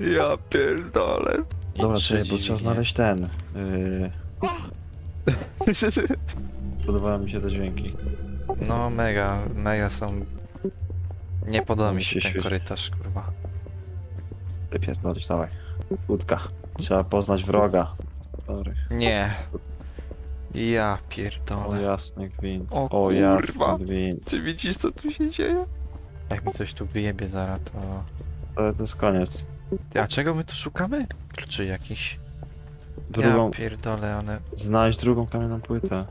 Ja pierdolę. Dobra, I czekaj, bo trzeba znaleźć ten. Yy, podobały mi się te dźwięki. No mega, mega są... Nie podoba mi się ten korytarz, kurwa. Wypierdolić, dawaj. Łódka. Trzeba poznać wroga. Nie. Ja O pierdolę. jasny gwint. O O kurwa. jasny gwint. Ty widzisz co tu się dzieje? Jak mi coś tu wyjebie zaraz, to... To, to jest koniec. Ty, a czego my tu szukamy? Kluczy jakiś. Drugą. Ja pierdolę, one... Znaleźć drugą kamienną płytę.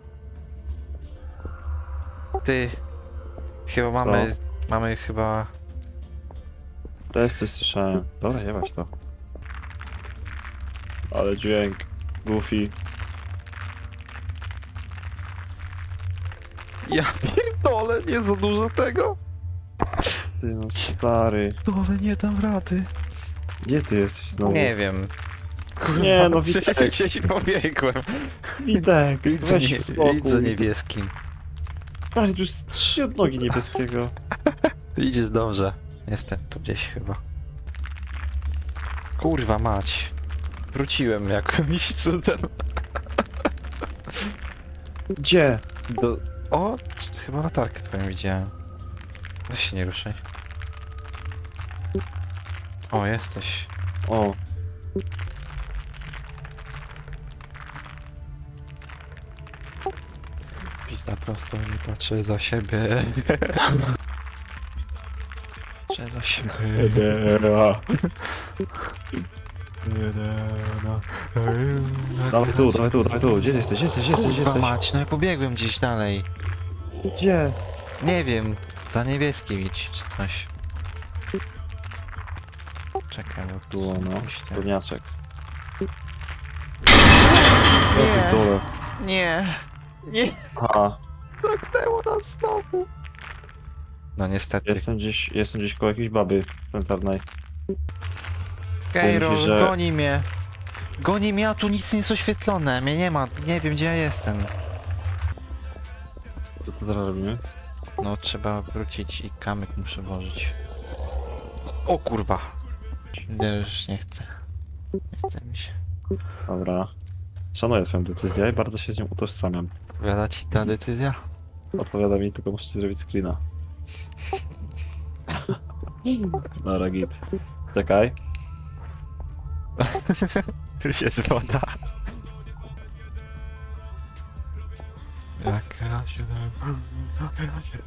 Ty... Chyba mamy... Mamy chyba... Też coś słyszałem. Dobra, jebać to. Ale dźwięk. Goofy. Ja pierdolę, nie za dużo tego. Ty no stary. Ale nie dam rady. Gdzie ty jesteś znowu? Nie wiem. Kurwa, Nie, no, Witek. gdzieś pobiegłem. Witek, Idź za, weź nie, spokój. za niebieskim. Stary, tu jest trzy odnogi niebieskiego. Idziesz dobrze. Jestem tu gdzieś chyba. Kurwa mać. Wróciłem jakimś cudem. Gdzie? Do... O, chyba latarkę twoją widziałem. Weź się nie ruszaj. O, jesteś. O. Pizda prosto nie patrzy za siebie. Patrzę za siebie. Dawaj tu, dawaj tu, dawaj tu. Gdzie jesteś? Gdzie jesteś? Gdzie jesteś? Gdzie Kurwa jesteś? mać, no ja pobiegłem gdzieś dalej. Gdzie? Nie wiem, za niebieskim idź czy coś. Czekaj, bo Tu, no. Górniaczek. Nie. Dole. Nie, nie, Aha. zamknęło nas znowu. No niestety. Jestem gdzieś, jestem gdzieś koło jakiejś baby cmentarnej. Kejrol, że- goni mnie. Goni mnie, a tu nic nie jest oświetlone. Mnie nie ma, nie wiem gdzie ja jestem. Co to zaraz robimy? No trzeba wrócić i kamyk muszę włożyć. O kurwa. Ja już nie chcę. Nie chce mi się. Dobra. Szanuję swoją decyzję i bardzo się z nią utożsamiam. Odpowiada ci ta decyzja? Odpowiada mi, tylko musicie zrobić screena. Dobra, git. Czekaj. Jest woda. Jak razie Jak razie